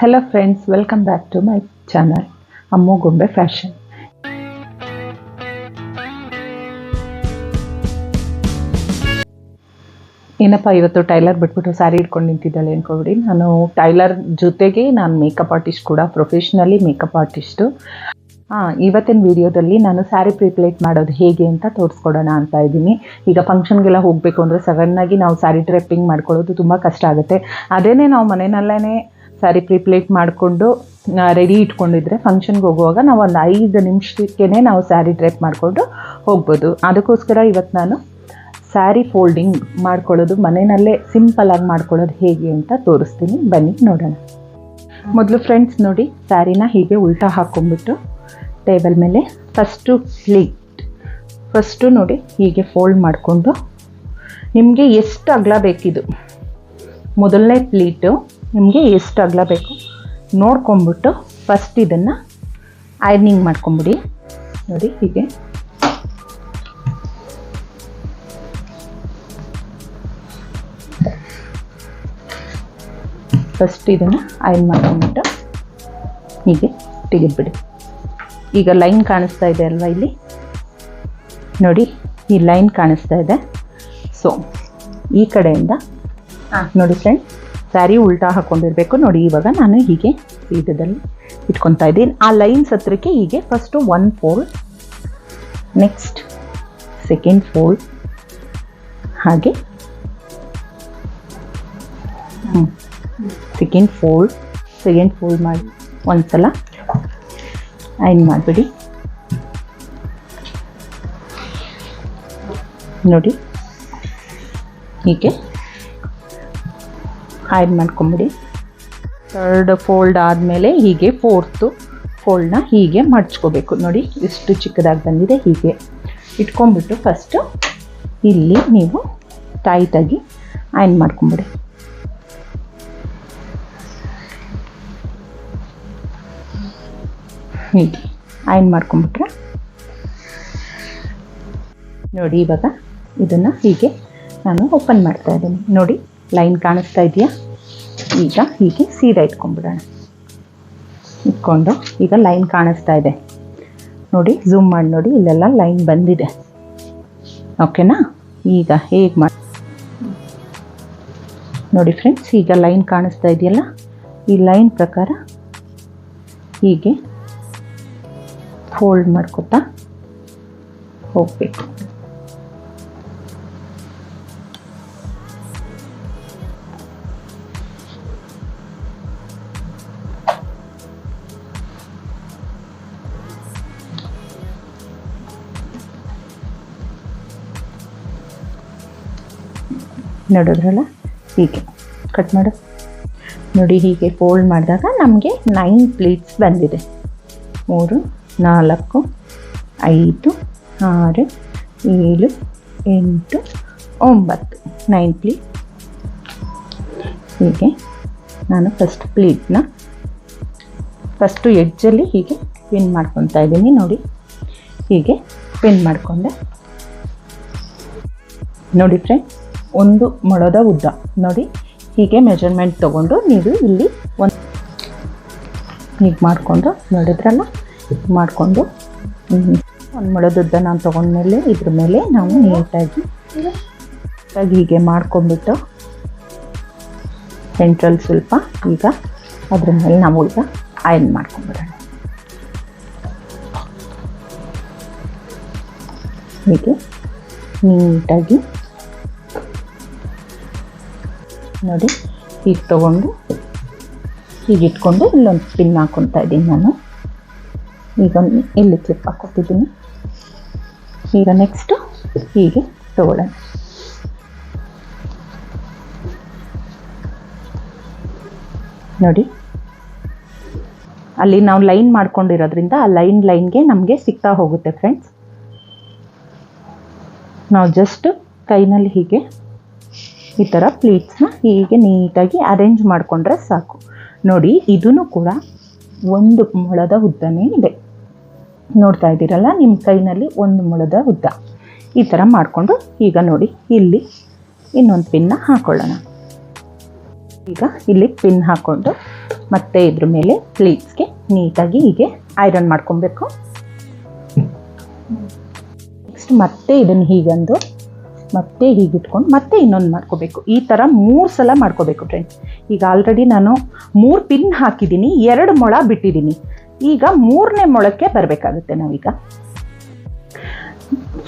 Hello friends welcome back to my channel Ammu Gombe fashion ಏನಪ್ಪ, ಇವತ್ತು tailor ಬಿಟ್ಬಿಟ್ಟು ಸ್ಯಾರಿ ಇಟ್ಕೊಂಡು ನಿಂತಿದ್ದಾಳೆ ಅನ್ಕೊಬಿಡಿ. ನಾನು ಟೈಲರ್ ಜೊತೆಗೆ ನಾನು ಮೇಕಪ್ ಆರ್ಟಿಸ್ಟ್ ಕೂಡ ಪ್ರೊಫೆಷ್ನಲಿ ಮೇಕಪ್ ಆರ್ಟಿಸ್ಟು ಹಾಂ, ಇವತ್ತಿನ ವಿಡಿಯೋದಲ್ಲಿ ನಾನು ಸ್ಯಾರಿ ಪ್ರಿಪ್ಲೇಟ್ ಮಾಡೋದು ಹೇಗೆ ಅಂತ ತೋರಿಸ್ಕೊಡೋಣ ಅಂತ ಇದ್ದೀನಿ. ಈಗ ಫಂಕ್ಷನ್ಗೆಲ್ಲ ಹೋಗಬೇಕು ಅಂದರೆ ಸಡನ್ನಾಗಿ ನಾವು ಸ್ಯಾರಿ ಟ್ರೆಪ್ಪಿಂಗ್ ಮಾಡ್ಕೊಳ್ಳೋದು ತುಂಬ ಕಷ್ಟ ಆಗುತ್ತೆ. ಅದೇನೇ ನಾವು ಮನೆಯಲ್ಲೇ ಸ್ಯಾರಿ ಪ್ರಿಪ್ಲೇಟ್ ಮಾಡಿಕೊಂಡು ರೆಡಿ ಇಟ್ಕೊಂಡಿದ್ರೆ ಫಂಕ್ಷನ್ಗೆ ಹೋಗುವಾಗ ನಾವು ಒಂದು ಐದು ನಿಮಿಷಕ್ಕೇ ನಾವು ಸ್ಯಾರಿ ಡ್ರೆಪ್ ಮಾಡಿಕೊಂಡು ಹೋಗ್ಬೋದು. ಅದಕ್ಕೋಸ್ಕರ ಇವತ್ತು ನಾನು ಸ್ಯಾರಿ ಫೋಲ್ಡಿಂಗ್ ಮಾಡ್ಕೊಳ್ಳೋದು, ಮನೆಯಲ್ಲೇ ಸಿಂಪಲಾಗಿ ಮಾಡ್ಕೊಳ್ಳೋದು ಹೇಗೆ ಅಂತ ತೋರಿಸ್ತೀನಿ. ಬನ್ನಿ ನೋಡೋಣ. ಮೊದಲು ಫ್ರೆಂಡ್ಸ್ ನೋಡಿ ಸ್ಯಾರಿನ ಹೀಗೆ ಉಲ್ಟಾ ಹಾಕ್ಕೊಂಬಿಟ್ಟು ಟೇಬಲ್ ಮೇಲೆ ಫಸ್ಟು ಪ್ಲೀಟ್ ಫಸ್ಟು ನೋಡಿ ಹೀಗೆ ಫೋಲ್ಡ್ ಮಾಡಿಕೊಂಡು, ನಿಮಗೆ ಎಷ್ಟು ಅಗಲ ಬೇಕಿದು? ಮೊದಲನೇ ಪ್ಲೀಟು ನಿಮಗೆ ಎಷ್ಟು ಅಗಲ ಬೇಕು? ನೋಡ್ಕೊಂಬಿಟ್ಟು ಫಸ್ಟ್ ಇದನ್ನು ಐರ್ನಿಂಗ್ ಮಾಡ್ಕೊಂಬಿಡಿ. ನೋಡಿ ಹೀಗೆ. ಫಸ್ಟ್ ಇದನ್ನು ಐರನ್ ಮಾಡ್ಕೊಂಬಿಟ್ಟು ಹೀಗೆ ತೆಗೆದುಬಿಡಿ. ಈಗ ಲೈನ್ ಕಾಣಿಸ್ತಾ ಇದೆ ಅಲ್ವಾ ಇಲ್ಲಿ? ನೋಡಿ ಈ ಲೈನ್ ಕಾಣಿಸ್ತಾ ಇದೆ. ಸೊ ಈ ಕಡೆಯಿಂದ ಹಾಂ. ನೋಡಿ ಫ್ರೆಂಡ್ ಸ್ಯಾರಿ ಉಲ್ಟಾ ಹಾಕ್ಕೊಂಡಿರಬೇಕು ನೋಡಿ, ಇವಾಗ ನಾನು ಹೀಗೆ ಪೀಠದಲ್ಲಿ ಇಟ್ಕೊತಾ ಇದ್ದೀನಿ. ಆ ಲೈನ್ಸ್ ಹತ್ರಕ್ಕೆ ಹೀಗೆ first one fold next second fold ಹಾಗೆ ಸೆಕೆಂಡ್ ಫೋಲ್ಡ್ ಸೆಕೆಂಡ್ ಫೋಲ್ಡ್ ಮಾಡಿ ಒಂದು ಸಲ ಐನ್ ಮಾಡಿಬಿಡಿ. ನೋಡಿ, ಹೀಗೆ. ಐನ್ ಮಾಡ್ಕೊಂಬಿಡಿ. ಥರ್ಡ್ ಫೋಲ್ಡ್ ಆದಮೇಲೆ ಹೀಗೆ ಫೋರ್ತು ಫೋಲ್ಡ್ನ ಹೀಗೆ ಮಡ್ಚ್ಕೋಬೇಕು. ನೋಡಿ, ಇಷ್ಟು ಚಿಕ್ಕದಾಗಿ ಬಂದಿದೆ, ಹೀಗೆ. ಇಟ್ಕೊಂಡ್ಬಿಟ್ಟು ಫಸ್ಟು ಇಲ್ಲಿ ನೀವು ಟೈಟಾಗಿ ಐನ್ ಮಾಡ್ಕೊಂಬಿಡಿ. ಹೀಗೆ ಐನ್ ಮಾಡ್ಕೊಂಬಿಟ್ರೆ. ನೋಡಿ, ಇವಾಗ ಇದನ್ನು ಹೀಗೆ ನಾನು ಓಪನ್ ಮಾಡ್ತಾ ಇದ್ದೀನಿ. ನೋಡಿ ಲೈನ್ ಕಾಣಿಸ್ತಾ ಇದೆಯಾ? ಈಗ ಹೀಗೆ ಸೀದಾ ಇಟ್ಕೊಂಡ್ಬಿಡೋಣ. ಇಟ್ಕೊಂಡು ಈಗ ಲೈನ್ ಕಾಣಿಸ್ತಾ ಇದೆ. ನೋಡಿ ಝೂಮ್ ಮಾಡಿ ನೋಡಿ, ಇಲ್ಲೆಲ್ಲ ಲೈನ್ ಬಂದಿದೆ. ಓಕೆನಾ ಈಗ ಹೇಗೆ ಮಾಡಿ ನೋಡಿ ಫ್ರೆಂಡ್ಸ್ ಈಗ ಲೈನ್ ಕಾಣಿಸ್ತಾ ಇದೆಯಲ್ಲ? ಈ ಲೈನ್ ಪ್ರಕಾರ ಹೀಗೆ ಫೋಲ್ಡ್ ಮಾಡ್ಕೊತಾ ಹೋಗಬೇಕು. ನೋಡಿದ್ರಲ್ಲ? ಹೀಗೆ. ಕಟ್ ಮಾಡು. ನೋಡಿ ಹೀಗೆ ಫೋಲ್ಡ್ ಮಾಡಿದಾಗ ನಮಗೆ ನೈನ್ ಪ್ಲೇಟ್ಸ್ ಬಂದಿದೆ. ಮೂರು, ನಾಲ್ಕು, ಐದು, ಆರು, ಏಳು, ಎಂಟು, ಒಂಬತ್ತು. ನೈನ್ ಪ್ಲೇಟ್ ಹೀಗೆ ನಾನು ಫಸ್ಟ್ ಪ್ಲೀಟ್ನ ಫಸ್ಟು ಎಡ್ಜಲ್ಲಿ ಹೀಗೆ ಪಿನ್ ಮಾಡ್ಕೊತಾ ಇದ್ದೀನಿ. ನೋಡಿ ಹೀಗೆ ಪಿನ್ ಮಾಡಿಕೊಂಡೆ. ನೋಡಿ ಫ್ರೆಂಡ್ ಒಂದು ಮೊಳದ ಉದ್ದ. ನೋಡಿ, ಹೀಗೆ ಮೆಜರ್ಮೆಂಟ್ ತೊಗೊಂಡು ನೀವು ಇಲ್ಲಿ ಒಂದು ಹೀಗೆ ಮಾಡಿಕೊಂಡು, ನೋಡಿದ್ರಲ್ಲ? ಮಾಡಿಕೊಂಡು ಒಂದು ಮೊಳದುದ್ದ ನಾನು ತೊಗೊಂಡ್ಮೇಲೆ ಇದ್ರ ಮೇಲೆ ನಾವು ನೀಟಾಗಿ ನೀಟಾಗಿ ಹೀಗೆ ಮಾಡ್ಕೊಂಡ್ಬಿಟ್ಟು ಸೆಂಟ್ರಲ್ ಸ್ವಲ್ಪ ಈಗ ಅದ್ರ ಮೇಲೆ ನಾವು ಈಗ ಐರನ್ ಮಾಡ್ಕೊಂಡ್ಬಿಡೋಣ. ಹೀಗೆ ನೀಟಾಗಿ ನೋಡಿ, ಹೀಗೆ ತೊಗೊಂಡು ಹೀಗೆ ಇಟ್ಕೊಂಡು ಇಲ್ಲೊಂದು ಪಿನ್ ಹಾಕ್ಕೊತಾ ಇದ್ದೀನಿ ನಾನು. ಈಗ ಇಲ್ಲಿ ಕ್ಲಿಪ್ ಹಾಕ್ಕೊತಿದ್ದೀನಿ ಈಗ ನೆಕ್ಸ್ಟು ಹೀಗೆ ತಗೊಳ್ಳೋಣ. ನೋಡಿ, ಅಲ್ಲಿ ನಾವು ಲೈನ್ ಮಾಡ್ಕೊಂಡಿರೋದ್ರಿಂದ ಆ ಲೈನ್ ಲೈನ್ಗೆ ನಮಗೆ ಸಿಗ್ತಾ ಹೋಗುತ್ತೆ ಫ್ರೆಂಡ್ಸ್ ನಾವು ಜಸ್ಟ್ ಕೈನಲ್ಲಿ ಹೀಗೆ ಈ ಥರ ಪ್ಲೇಟ್ಸ್ನ ಹೀಗೆ ನೀಟಾಗಿ ಅರೇಂಜ್ ಮಾಡಿಕೊಂಡ್ರೆ ಸಾಕು. ನೋಡಿ ಇದೂ ಕೂಡ ಒಂದು ಮೊಳದ ಉದ್ದನೇ ಇದೆ. ನೋಡ್ತಾ ಇದ್ದೀರಲ್ಲ ನಿಮ್ಮ ಕೈನಲ್ಲಿ ಒಂದು ಮೊಳದ ಉದ್ದ. ಈ ಥರ ಮಾಡಿಕೊಂಡು ಈಗ ನೋಡಿ, ಇಲ್ಲಿ ಇನ್ನೊಂದು ಪಿನ್ನ ಹಾಕೊಳ್ಳೋಣ. ಈಗ ಇಲ್ಲಿ ಪಿನ್ ಹಾಕ್ಕೊಂಡು ಮತ್ತೆ ಇದ್ರ ಮೇಲೆ ಪ್ಲೇಟ್ಸ್ಗೆ ನೀಟಾಗಿ ಹೀಗೆ ಐರನ್ ಮಾಡ್ಕೊಬೇಕು. ನೆಕ್ಸ್ಟ್ ಮತ್ತೆ ಇದನ್ನು ಹೀಗಂದು ಮತ್ತೆ ಹೀಗಿಟ್ಕೊಂಡು ಮತ್ತೆ ಇನ್ನೊಂದು ಮಾಡ್ಕೋಬೇಕು. ಈ ಥರ ಮೂರು ಸಲ ಮಾಡ್ಕೋಬೇಕು ಫ್ರೆಂಡ್ಸ್ ಈಗ ಆಲ್ರೆಡಿ ನಾನು ಮೂರು ಪಿನ್ ಹಾಕಿದ್ದೀನಿ, ಎರಡು ಮೊಳ ಬಿಟ್ಟಿದ್ದೀನಿ. ಈಗ ಮೂರನೇ ಮೊಳಕ್ಕೆ ಬರಬೇಕಾಗುತ್ತೆ ನಾವೀಗ.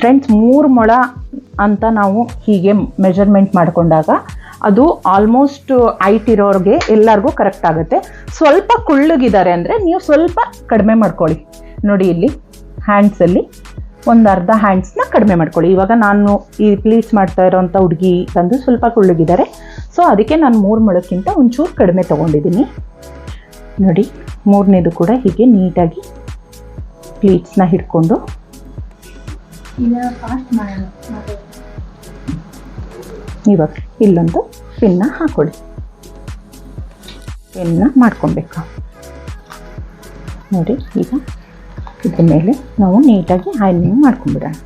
ಫ್ರೆಂಡ್ಸ್ ಮೂರು ಮೊಳ ಅಂತ ನಾವು ಹೀಗೆ ಮೆಜರ್ಮೆಂಟ್ ಮಾಡಿಕೊಂಡಾಗ ಅದು ಆಲ್ಮೋಸ್ಟ್ ಐಟ್ ಇರೋರಿಗೆ ಎಲ್ಲರಿಗೂ ಕರೆಕ್ಟ್ ಆಗುತ್ತೆ. ಸ್ವಲ್ಪ ಕುಳ್ಳಗಿದ್ದಾರೆ ಅಂದರೆ ನೀವು ಸ್ವಲ್ಪ ಕಡಿಮೆ ಮಾಡ್ಕೊಳ್ಳಿ. ನೋಡಿ ಇಲ್ಲಿ ಹ್ಯಾಂಡ್ಸಲ್ಲಿ ಒಂದು ಅರ್ಧ ಹ್ಯಾಂಡ್ಸ್ನ ಕಡಿಮೆ ಮಾಡ್ಕೊಳ್ಳಿ. ಇವಾಗ ನಾನು ಈ ಪ್ಲೀಟ್ಸ್ ಮಾಡ್ತಾ ಇರೋವಂಥ ಹುಡುಗಿ ತಂದು ಸ್ವಲ್ಪ ಕುಳ್ಳಗಿದ್ದಾರೆ. ಸೊ ಅದಕ್ಕೆ ನಾನು ಮೂರು ಮೊಳಕ್ಕಿಂತ ಒಂಚೂರು ಕಡಿಮೆ ತೊಗೊಂಡಿದ್ದೀನಿ. ನೋಡಿ ಮೂರನೇದು ಕೂಡ ಹೀಗೆ ನೀಟಾಗಿ ಪ್ಲೀಟ್ಸ್ನ ಹಿಡ್ಕೊಂಡು. ಇವಾಗ ಇಲ್ಲೊಂದು ಪಿನ್ನ ಹಾಕೊಳ್ಳಿ. ಪಿನ್ನ ಮಾಡ್ಕೊಬೇಕು ನೋಡಿ ಈಗ ಇದ್ರ ಮೇಲೆ ನಾವು ನೀಟಾಗಿ ಆಯಿಲಿಂಗ್ ಮಾಡ್ಕೊಂಡ್ಬಿಡೋಣ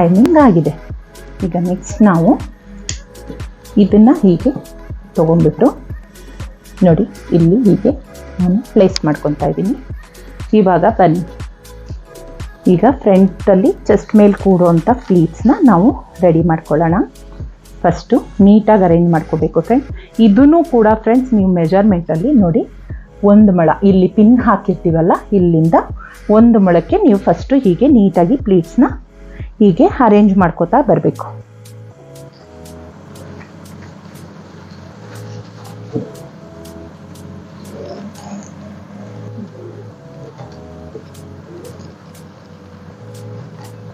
ಐನಿಂಗ್ ಆಗಿದೆ. ಈಗ ನೆಕ್ಸ್ಟ್ ನಾವು ಇದನ್ನು ಹೀಗೆ ತೊಗೊಂಡ್ಬಿಟ್ಟು ನೋಡಿ ಇಲ್ಲಿ ಹೀಗೆ ನಾನು ಪ್ಲೇಸ್ ಮಾಡ್ಕೊತಾ ಇದ್ದೀನಿ. ಇವಾಗ ಬನ್ನಿ. ಈಗ ಫ್ರಂಟಲ್ಲಿ ಚೆಸ್ಟ್ ಮೇಲೆ ಕೂಡುವಂಥ ಫ್ಲೀಟ್ಸ್ನ ನಾವು ರೆಡಿ ಮಾಡ್ಕೊಳ್ಳೋಣ. ಫಸ್ಟು ನೀಟಾಗಿ ಅರೇಂಜ್ ಮಾಡ್ಕೋಬೇಕು ಫ್ರೆಂಡ್ಸ್ ಇದನ್ನು ಕೂಡ ಫ್ರೆಂಡ್ಸ್ ನೀವು ಮೆಜರ್ಮೆಂಟಲ್ಲಿ ನೋಡಿ, ಒಂದು ಮೊಳ, ಇಲ್ಲಿ ಪಿನ್ ಹಾಕಿರ್ತೀವಲ್ಲ, ಇಲ್ಲಿಂದ ಒಂದು ಮೊಳಕ್ಕೆ ನೀವು ಫಸ್ಟು ಹೀಗೆ ನೀಟಾಗಿ ಪ್ಲೀಟ್ಸ್ನ ಹೀಗೆ ಅರೇಂಜ್ ಮಾಡ್ಕೋತಾ ಬರಬೇಕು.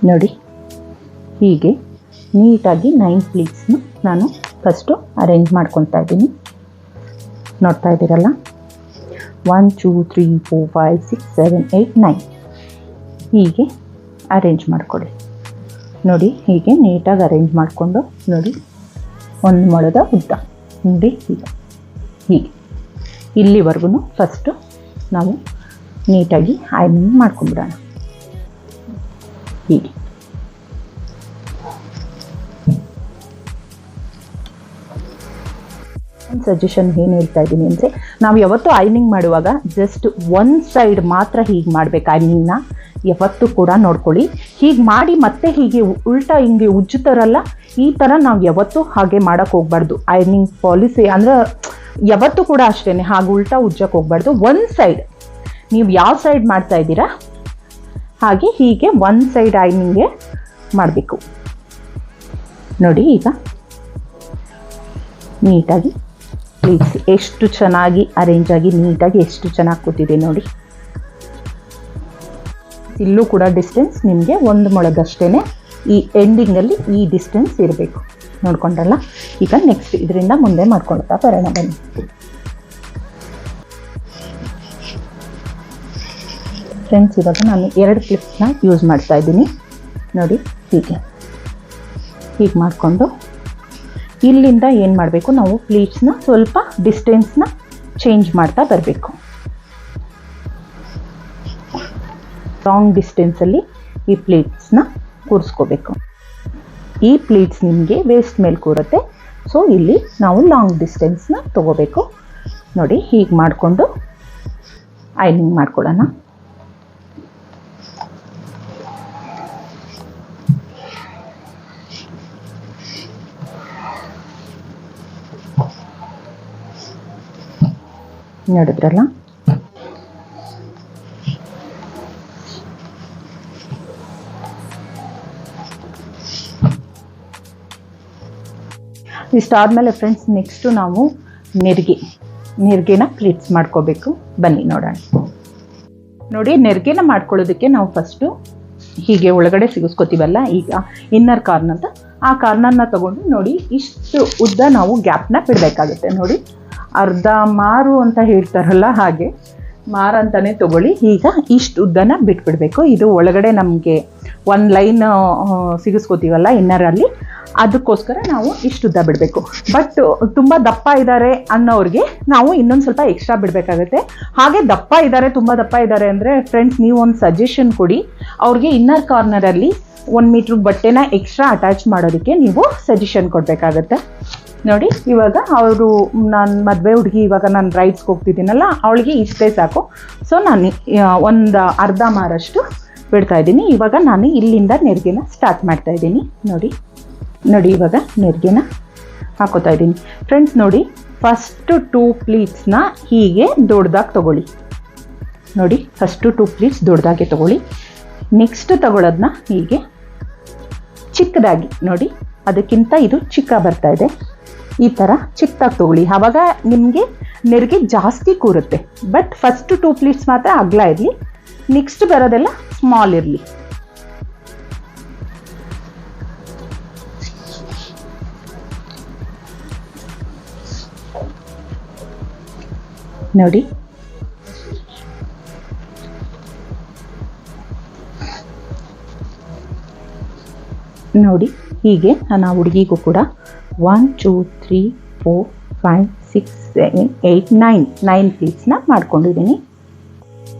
ನೋಡಿ. ಹೀಗೆ ನೀಟಾಗಿ ನೈನ್ ಪ್ಲೀಟ್ಸ್ನ ನಾನು ಫಸ್ಟು ಅರೇಂಜ್ ಮಾಡ್ಕೊತಾ ಇದ್ದೀನಿ. ನೋಡ್ತಾ ಇದ್ದೀರಲ್ಲ? One two three four five six seven eight nine ಹೀಗೆ ಅರೇಂಜ್ ಮಾಡಿಕೊಡಿ ನೋಡಿ, ಹೀಗೆ ನೀಟಾಗಿ ಅರೇಂಜ್ ಮಾಡಿಕೊಂಡು ನೋಡಿ. ಒಂದು ಮೊಳದ ಉದ್ದ. ನೋಡಿ ಈಗ. ಹೀಗೆ. ಇಲ್ಲಿವರೆಗೂ ಫಸ್ಟು ನಾವು ನೀಟಾಗಿ ಐನಿಂಗ್ ಮಾಡ್ಕೊಂಬಿಡೋಣ ಒಂದು ಸಜೆಷನ್ ಏನು ಹೇಳ್ತಾ ಇದ್ದೀನಿ ಅಂದರೆ, ನಾವು ಯಾವತ್ತೂ ಐನಿಂಗ್ ಮಾಡುವಾಗ ಜಸ್ಟ್ ಒನ್ ಸೈಡ್ ಮಾತ್ರ ಹೀಗೆ ಮಾಡಬೇಕು ಐನಿಂಗ್ನ ಯಾವತ್ತೂ ಕೂಡ ನೋಡ್ಕೊಳ್ಳಿ. ಹೀಗೆ ಮಾಡಿ ಮತ್ತೆ ಹೀಗೆ ಉಲ್ಟಾ ಹಿಂಗೆ ಉಜ್ಜುತ್ತಾರಲ್ಲ, ಈ ಥರ ನಾವು ಯಾವತ್ತೂ ಹಾಗೆ ಮಾಡೋಕ್ಕೆ ಹೋಗ್ಬಾರ್ದು. ಐನಿಂಗ್ ಪಾಲಿಸಿ ಅಂದ್ರೆ ಯಾವತ್ತೂ ಕೂಡ ಅಷ್ಟೇ ಹಾಗೆ ಉಲ್ಟಾ ಉಜ್ಜಕ್ಕೆ ಹೋಗ್ಬಾರ್ದು. ಒನ್ ಸೈಡ್ ನೀವು ಯಾವ ಸೈಡ್ ಮಾಡ್ತಾ ಇದ್ದೀರಾ? ಹಾಗೆ ಹೀಗೆ ಒನ್ ಸೈಡ್ ಐನಿಂಗ್ಗೆ ಮಾಡಬೇಕು. ನೋಡಿ ಈಗ ನೀಟಾಗಿ ಪ್ಲೀಸ್ ಎಷ್ಟು ಚೆನ್ನಾಗಿ ಅರೇಂಜ್ ಆಗಿ ನೀಟಾಗಿ ಎಷ್ಟು ಚೆನ್ನಾಗಿ ಕೂತಿದೆ ನೋಡಿ. ಇಲ್ಲೂ ಕೂಡ ಡಿಸ್ಟೆನ್ಸ್ ನಿಮಗೆ ಒಂದು ಮೊಳಗಷ್ಟೇ ಈ ಎಂಡಿಂಗಲ್ಲಿ ಈ ಡಿಸ್ಟೆನ್ಸ್ ಇರಬೇಕು. ನೋಡ್ಕೊಂಡ್ರಲ್ಲ? ಈಗ ನೆಕ್ಸ್ಟ್ ಇದರಿಂದ ಮುಂದೆ ಮಾಡ್ಕೊಳ್ತಾ ಬರೋಣ ಬನ್ನಿ. ಫ್ರೆಂಡ್ಸ್ ಇವಾಗ ನಾನು ಎರಡು ಕ್ಲಿಪ್ಸ್ನ ಯೂಸ್ ಮಾಡ್ತಾ ಇದ್ದೀನಿ. ನೋಡಿ, ಹೀಗೆ. ಹೀಗೆ ಮಾಡಿಕೊಂಡು ಇಲ್ಲಿಂದ ಏನು ಮಾಡಬೇಕು? ನಾವು ಪ್ಲೀಟ್ಸ್ನ ಸ್ವಲ್ಪ ಡಿಸ್ಟೆನ್ಸ್ನ ಚೇಂಜ್ ಮಾಡ್ತಾ ಬರಬೇಕು. ಲಾಂಗ್ ಡಿಸ್ಟೆನ್ಸಲ್ಲಿ ಈ ಪ್ಲೀಟ್ಸ್ನ ಕೂರಿಸ್ಕೋಬೇಕು. ಈ ಪ್ಲೀಟ್ಸ್ ನಿಮಗೆ ವೇಸ್ಟ್ ಮೇಲೆ ಕೂರುತ್ತೆ. ಸೊ ಇಲ್ಲಿ ನಾವು ಲಾಂಗ್ ಡಿಸ್ಟೆನ್ಸ್ನ ತೊಗೋಬೇಕು. ನೋಡಿ, ಹೀಗೆ ಮಾಡಿಕೊಂಡು ಐನಿಂಗ್ ಮಾಡ್ಕೊಳ್ಳೋಣ. ನೋಡಿದ್ರಲ್ಲ? ಇಷ್ಟಾದಮೇಲೆ ಫ್ರೆಂಡ್ಸ್ ನೆಕ್ಸ್ಟು ನಾವು ನೆರಿಗೆ. ನೆರಿಗೆನ ಪ್ಲೀಟ್ಸ್ ಮಾಡ್ಕೋಬೇಕು. ಬನ್ನಿ ನೋಡೋಣ. ನೋಡಿ, ನೆರಿಗೆನ ಮಾಡ್ಕೊಳ್ಳೋದಕ್ಕೆ ನಾವು ಫಸ್ಟು ಹೀಗೆ ಒಳಗಡೆ ಸಿಗಿಸ್ಕೋತೀವಲ್ಲ, ಈಗ ಇನ್ನರ್ ಕಾರ್ನ್ ಅಂತ. ಆ ಕಾರ್ನರ್ನ ತಗೊಂಡು ನೋಡಿ, ಇಷ್ಟು ಉದ್ದ ನಾವು ಗ್ಯಾಪ್ನ ಬಿಡಬೇಕಾಗುತ್ತೆ. ನೋಡಿ ಅರ್ಧ ಮಾರು ಅಂತ ಹೇಳ್ತಾರಲ್ಲ ಹಾಗೆ, ಮಾರು ಅಂತಲೇ ತಗೊಳ್ಳಿ. ಈಗ ಇಷ್ಟು ಉದ್ದನ ಬಿಟ್ಬಿಡಬೇಕು. ಇದು ಒಳಗಡೆ ನಮಗೆ ಒಂದು ಲೈನ್ ಸಿಗಿಸ್ಕೋತೀವಲ್ಲ ಇನ್ನರಲ್ಲಿ, ಅದಕ್ಕೋಸ್ಕರ ನಾವು ಇಷ್ಟು ಉದ್ದ ಬಿಡಬೇಕು. ಬಟ್ ತುಂಬ ದಪ್ಪ ಇದ್ದಾರೆ ಅನ್ನೋರಿಗೆ ನಾವು ಇನ್ನೊಂದು ಸ್ವಲ್ಪ ಎಕ್ಸ್ಟ್ರಾ ಬಿಡಬೇಕಾಗುತ್ತೆ. ಹಾಗೆ ದಪ್ಪ ಇದ್ದಾರೆ ತುಂಬ ದಪ್ಪ ಇದ್ದಾರೆ ಅಂದರೆ ಫ್ರೆಂಡ್ಸ್ ನೀವು ಒಂದು ಸಜೆಷನ್ ಕೊಡಿ. ಅವ್ರಿಗೆ ಇನ್ನರ್ ಕಾರ್ನರಲ್ಲಿ ಒಂದು ಮೀಟ್ರ್ ಬಟ್ಟೆನ ಎಕ್ಸ್ಟ್ರಾ ಅಟ್ಯಾಚ್ ಮಾಡೋದಕ್ಕೆ ನೀವು ಸಜೆಷನ್ ಕೊಡಬೇಕಾಗತ್ತೆ. ನೋಡಿ, ಇವಾಗ ಅವರು ನಾನು ಮದುವೆ ಹುಡುಗಿ, ಇವಾಗ ನಾನು ರೈಡ್ಸ್ಗೆ ಹೋಗ್ತಿದ್ದೀನಲ್ಲ, ಅವಳಿಗೆ ಇಷ್ಟೇ ಸಾಕು. ಸೊ ನಾನು ಒಂದು ಅರ್ಧ ಮಾರಷ್ಟು ಬಿಡ್ತಾ ಇದ್ದೀನಿ. ಇವಾಗ ನಾನು ಇಲ್ಲಿಂದ ನೆರಿಗೆನ ಸ್ಟಾರ್ಟ್ ಮಾಡ್ತಾ ಇದ್ದೀನಿ. ನೋಡಿ ನೋಡಿ ಇವಾಗ ನೆರಿಗೆನ ಹಾಕೋತಾ ಇದ್ದೀನಿ. ಫ್ರೆಂಡ್ಸ್ ನೋಡಿ ಫಸ್ಟು ಟೂ ಪ್ಲೀಟ್ಸ್ನ ಹೀಗೆ ದೊಡ್ಡದಾಗಿ ತಗೊಳ್ಳಿ. ನೋಡಿ ಫಸ್ಟು ಟೂ ಪ್ಲೀಟ್ಸ್ ದೊಡ್ಡದಾಗೆ ತಗೊಳ್ಳಿ. ನೆಕ್ಸ್ಟ್ ತಗೊಳ್ಳೋದನ್ನ ಹೀಗೆ ಚಿಕ್ಕದಾಗಿ, ನೋಡಿ, ಅದಕ್ಕಿಂತ ಇದು ಚಿಕ್ಕ ಬರ್ತಾ ಇದೆ. ಈ ಥರ ಚಿಕ್ಕದಾಗಿ ತೊಗೊಳ್ಳಿ. ಆವಾಗ ನಿಮಗೆ ನೆರಿಗೆ ಜಾಸ್ತಿ ಕೂರುತ್ತೆ. ಬಟ್ ಫಸ್ಟ್ ಟೂ ಪ್ಲೇಟ್ಸ್ ಮಾತ್ರ ಅಗಲ ಇರಲಿ. ನೆಕ್ಸ್ಟ್ ಬರೋದೆಲ್ಲ ಸ್ಮಾಲ್ ಇರಲಿ. ನೋಡಿ. ನೋಡಿ, ಹೀಗೆ ನಾನು ಹುಡುಗಿಗೂ ಕೂಡ one two three four five six seven eight nine nine ಪೀಸ್ನ ಮಾಡ್ಕೊಂಡಿದ್ದೀನಿ.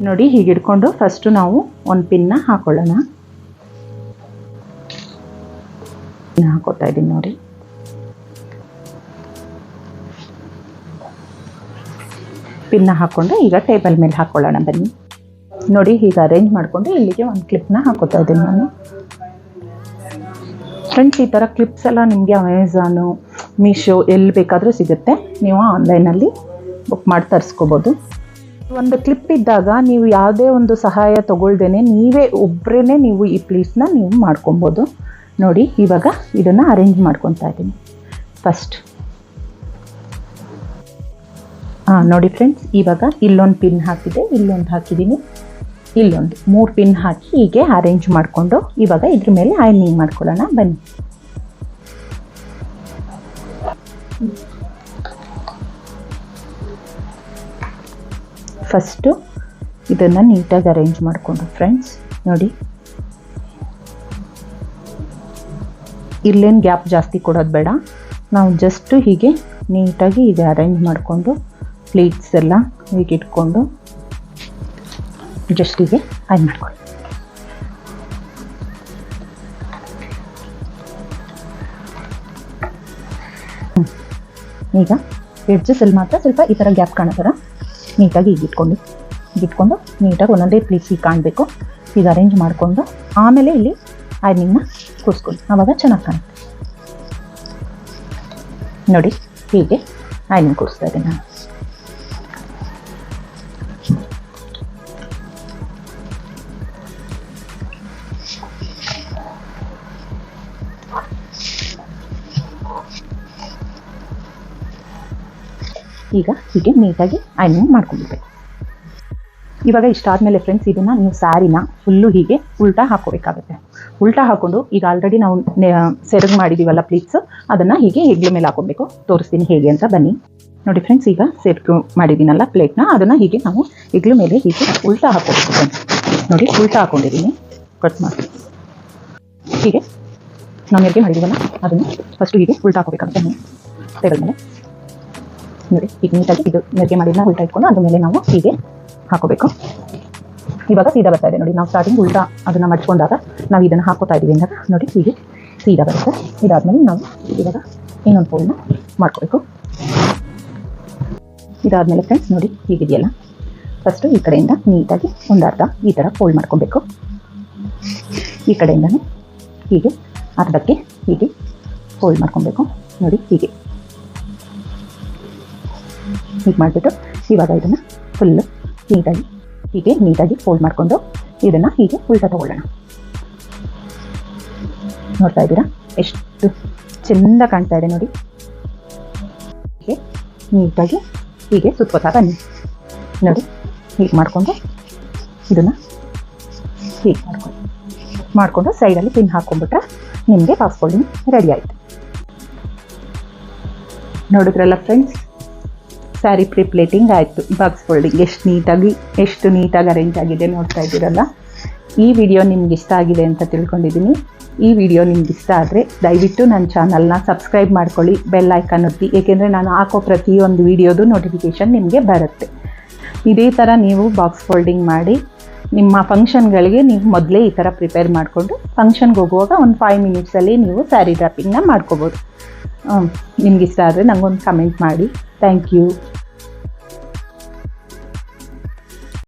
ನೋಡಿ ಹೀಗೆ ಫಸ್ಟು ನಾವು ಒಂದು ಪಿನ್ನ ಹಾಕೊಳ್ಳೋಣ. ಹಾಕೋತಾ ಇದ್ದೀನಿ ನೋಡಿ. ಪಿನ್ನ ಹಾಕ್ಕೊಂಡು ಈಗ ಟೇಬಲ್ ಮೇಲೆ ಹಾಕೊಳ್ಳೋಣ ಬನ್ನಿ. ನೋಡಿ ಹೀಗೆ ಅರೇಂಜ್ ಮಾಡಿಕೊಂಡು ಇಲ್ಲಿಗೆ ಒಂದು ಕ್ಲಿಪ್ನ ಹಾಕೋತಾ ಇದ್ದೀನಿ ನಾನು. ಫ್ರೆಂಡ್ಸ್ ಈ ಥರ ಕ್ಲಿಪ್ಸ್ ಎಲ್ಲ ನಿಮಗೆ ಅಮೆಝಾನು ಮೀಶೋ ಎಲ್ಲಿ ಬೇಕಾದರೂ ಸಿಗುತ್ತೆ. ನೀವು ಆನ್ಲೈನಲ್ಲಿ ಬುಕ್ ಮಾಡಿ ತರಿಸ್ಕೋಬೋದು. ಒಂದು ಕ್ಲಿಪ್ ಇದ್ದಾಗ ನೀವು ಯಾವುದೇ ಒಂದು ಸಹಾಯ ತಗೊಳ್ದೇನೆ ನೀವೇ ಒಬ್ಬರೇ ನೀವು ಈ ಪ್ಲೀಸ್ನ ನೀವು ಮಾಡ್ಕೊಬೋದು. ನೋಡಿ, ಇವಾಗ ಇದನ್ನು ಅರೇಂಜ್ ಮಾಡ್ಕೊತಾ ಇದ್ದೀನಿ. ಫಸ್ಟ್ ಹಾಂ ನೋಡಿ ಫ್ರೆಂಡ್ಸ್ ಇವಾಗ ಇಲ್ಲೊಂದು ಪಿನ್ ಹಾಕಿದೆ, ಇಲ್ಲೊಂದು ಹಾಕಿದ್ದೀನಿ. ಇಲ್ಲೊಂದು ಮೂರು ಪಿನ್ ಹಾಕಿ ಹೀಗೆ ಅರೇಂಜ್ ಮಾಡಿಕೊಂಡು ಇವಾಗ ಇದ್ರ ಮೇಲೆ ಐನಿಂಗ್ ಮಾಡ್ಕೊಳ್ಳೋಣ, ಬನ್ನಿ. ಫಸ್ಟು ಇದನ್ನು ನೀಟಾಗಿ ಅರೇಂಜ್ ಮಾಡಿಕೊಂಡು ಫ್ರೆಂಡ್ಸ್ ನೋಡಿ. ಇಲ್ಲೇನು ಗ್ಯಾಪ್ ಜಾಸ್ತಿ ಕೊಡೋದು ಬೇಡ. ನಾವು ಜಸ್ಟು ಹೀಗೆ ನೀಟಾಗಿ ಇದೆ ಅರೇಂಜ್ ಮಾಡಿಕೊಂಡು ಪ್ಲೇಟ್ಸ್ ಎಲ್ಲ ಹೀಗೆ ಇಟ್ಕೊಂಡು ಜಸ್ಟ್ ಹೀಗೆ ಆಯ್ದು ಮಾಡ್ಕೊಳ್ಳಿ ಹ್ಮ್. ಈಗ ಎಡ್ಜಸಲ್ಲಿ ಮಾತ್ರ ಸ್ವಲ್ಪ ಈ ಥರ ಗ್ಯಾಪ್ ಕಾಣೋ ಥರ ನೀಟಾಗಿ ಈಗ ಇಟ್ಕೊಂಡು ಈಗ ಇಟ್ಕೊಂಡು ನೀಟಾಗಿ ಒಂದೊಂದೇ ಪ್ಲೇಸ್ ಈಗ ಕಾಣಬೇಕು ಈಗ ಅರೇಂಜ್ ಮಾಡಿಕೊಂಡು ಆಮೇಲೆ ಇಲ್ಲಿ ಐನಿಂಗ್ನ ಕೂರಿಸ್ಕೊಳ್ಳಿ ಆವಾಗ ಚೆನ್ನಾಗಿ ಕಾಣುತ್ತೆ ನೋಡಿ ಹೀಗೆ ಐನಿಂಗ್ ಕೂರಿಸ್ತಾ ಇದ್ದೀನಿ ನಾನು ಈಗ ಹೀಗೆ ನೀಟಾಗಿ ಐನಿಂಗ್ ಮಾಡ್ಕೊಂಡ್ಬಿಡ್ಬೇಕು ಇವಾಗ ಇಷ್ಟಾದ್ಮೇಲೆ ಫ್ರೆಂಡ್ಸ್ ಇದನ್ನು ನೀವು ಸ್ಯಾರಿನ ಫುಲ್ಲು ಹೀಗೆ ಉಲ್ಟಾ ಹಾಕೋಬೇಕಾಗುತ್ತೆ ಉಲ್ಟಾ ಹಾಕೊಂಡು ಈಗ ಆಲ್ರೆಡಿ ನಾವು ಸೆರಗ್ ಮಾಡಿದ್ದೀವಲ್ಲ ಪ್ಲೀಟ್ಸ್ ಅದನ್ನು ಹೀಗೆ ಹೆಗ್ಲ ಮೇಲೆ ಹಾಕೊಬೇಕು ತೋರಿಸ್ತೀನಿ ಹೇಗೆ ಅಂತ ಬನ್ನಿ. ನೋಡಿ ಫ್ರೆಂಡ್ಸ್ ಈಗ ಸೆರ್ಗು ಮಾಡಿದ್ದೀನಲ್ಲ ಪ್ಲೇಟ್ನ ಅದನ್ನು ಹೀಗೆ ನಾವು ಹೆಗ್ಲ ಮೇಲೆ ಹೀಗೆ ಉಲ್ಟಾ ಹಾಕೋಬೇಕು ಫ್ರೆಂಡ್ಸ್ ನೋಡಿ, ಉಲ್ಟಾ ಹಾಕೊಂಡಿದ್ದೀನಿ ಕಟ್ ಮಾಡಿ. ಹೀಗೆ. ನಾವು ಹೆರಿಗೆ ಮಾಡಿದ್ದೀವಲ್ಲ ಅದನ್ನು ಫಸ್ಟು ಹೀಗೆ ಉಲ್ಟಾ ಹಾಕೋಬೇಕಂತ ಟೇಬಲ್ ನೋಡಿ, ಈಗ ನೀಟಾಗಿ ಇದು ನೆರಿಗೆ ಮಾಡಿದ್ನ ಉಲ್ಟಾ ಇಟ್ಕೊಂಡು ಅದ್ರ ಮೇಲೆ ನಾವು ಹೀಗೆ ಹಾಕೋಬೇಕು. ಇವಾಗ ಸೀದಾ ಬರ್ತಾ ಇದೆ ನೋಡಿ, ನಾವು ಸ್ಟಾರ್ಟಿಂಗ್ ಉಲ್ಟಾ ಅದನ್ನ ಮಡ್ಕೊಂಡಾಗ ನಾವು ಇದನ್ನು ಹಾಕೋತಾ ಇದೀವಿ ಅಂದಾಗ ನೋಡಿ, ಹೀಗೆ ಸೀದಾ ಬರುತ್ತೆ. ಇದಾದ್ಮೇಲೆ ನಾವು ಇವಾಗ ಇನ್ನೊಂದು ಫೋಲ್ನ ಮಾಡ್ಕೋಬೇಕು. ಇದಾದಮೇಲೆ ಫ್ರೆಂಡ್ಸ್ ನೋಡಿ, ಹೀಗಿದೆಯಲ್ಲ. ಫಸ್ಟು ಈ ಕಡೆಯಿಂದ ನೀಟಾಗಿ ಒಂದು ಈ ಥರ ಫೋಲ್ಡ್ ಮಾಡ್ಕೊಬೇಕು. ಈ ಕಡೆಯಿಂದನೂ ಹೀಗೆ ಅರ್ಧಕ್ಕೆ ಹೀಗೆ ಫೋಲ್ಡ್ ಮಾಡ್ಕೊಬೇಕು. ನೋಡಿ, ಹೀಗೆ. ಹೀಗೆ ಮಾಡಿಬಿಟ್ಟು ಇವಾಗ ಇದನ್ನು ಫುಲ್ಲು ನೀಟಾಗಿ ಹೀಗೆ ನೀಟಾಗಿ ಫೋಲ್ಡ್ ಮಾಡಿಕೊಂಡು ಇದನ್ನು ಹೀಗೆ ಉಲ್ಟಾ ತಗೊಳ್ಳೋಣ. ನೋಡ್ತಾ ಇದ್ದೀರಾ? ಎಷ್ಟು ಚೆಂದ ಕಾಣ್ತಾ ಇದೆ ನೋಡಿ. ಹೀಗೆ ನೀಟಾಗಿ ಹೀಗೆ ಸುತ್ಕೋತಾ ಬನ್ನಿ. ನೋಡಿ, ಹೀಗೆ ಮಾಡಿಕೊಂಡು ಇದನ್ನು ಹೀಗೆ ಮಾಡ್ಕೊಂಡು, ಮಾಡಿಕೊಂಡು ಸೈಡಲ್ಲಿ ಪಿನ್ ಹಾಕ್ಕೊಂಡ್ಬಿಟ್ರೆ ನಿಮಗೆ ಪಾಸ್ಪೋರ್ಟಿಂಗ್ ರೆಡಿ ಆಯಿತು. ನೋಡಿದ್ರಲ್ಲ ಫ್ರೆಂಡ್ಸ್ ಸ್ಯಾರಿ ಪ್ರಿಪ್ಲೇಟಿಂಗ್ ಆಯಿತು. ಬಾಕ್ಸ್ ಫೋಲ್ಡಿಂಗ್ ಎಷ್ಟು ನೀಟಾಗಿ ಎಷ್ಟು ನೀಟಾಗಿ ಅರೇಂಜ್ ಆಗಿದೆ ನೋಡ್ತಾ ಇದ್ದೀರಲ್ಲ? ಈ ವಿಡಿಯೋ ನಿಮ್ಗೆ ಇಷ್ಟ ಆಗಿದೆ ಅಂತ ತಿಳ್ಕೊಂಡಿದ್ದೀನಿ. ಈ ವಿಡಿಯೋ ನಿಮ್ಗೆ ಇಷ್ಟ ಆದರೆ ದಯವಿಟ್ಟು ನನ್ನ ಚಾನಲ್ನ ಸಬ್ಸ್ಕ್ರೈಬ್ ಮಾಡ್ಕೊಳ್ಳಿ ಬೆಲ್ ಐಕಾನ್ ಒತ್ತಿ. ಏಕೆಂದರೆ ನಾನು ಹಾಕೋ ಪ್ರತಿಯೊಂದು ವಿಡಿಯೋದು ನೋಟಿಫಿಕೇಷನ್ ನಿಮಗೆ ಬರುತ್ತೆ. ಇದೇ ಥರ ನೀವು ಬಾಕ್ಸ್ ಫೋಲ್ಡಿಂಗ್ ಮಾಡಿ ನಿಮ್ಮ ಫಂಕ್ಷನ್ಗಳಿಗೆ ನೀವು ಮೊದಲೇ ಈ ಥರ ಪ್ರಿಪೇರ್ ಮಾಡಿಕೊಂಡು ಫಂಕ್ಷನ್ಗೆ ಹೋಗುವಾಗ ಒಂದು ಫೈವ್ ಮಿನಿಟ್ಸಲ್ಲಿ ನೀವು ಸ್ಯಾರಿ ಡ್ರಾಪಿಂಗ್ನ ಮಾಡ್ಕೋಬೋದು. ನಿಮ್ಗೆ ಇಷ್ಟ ಆದರೆ ನನಗೊಂದು ಕಮೆಂಟ್ ಮಾಡಿ. Thank you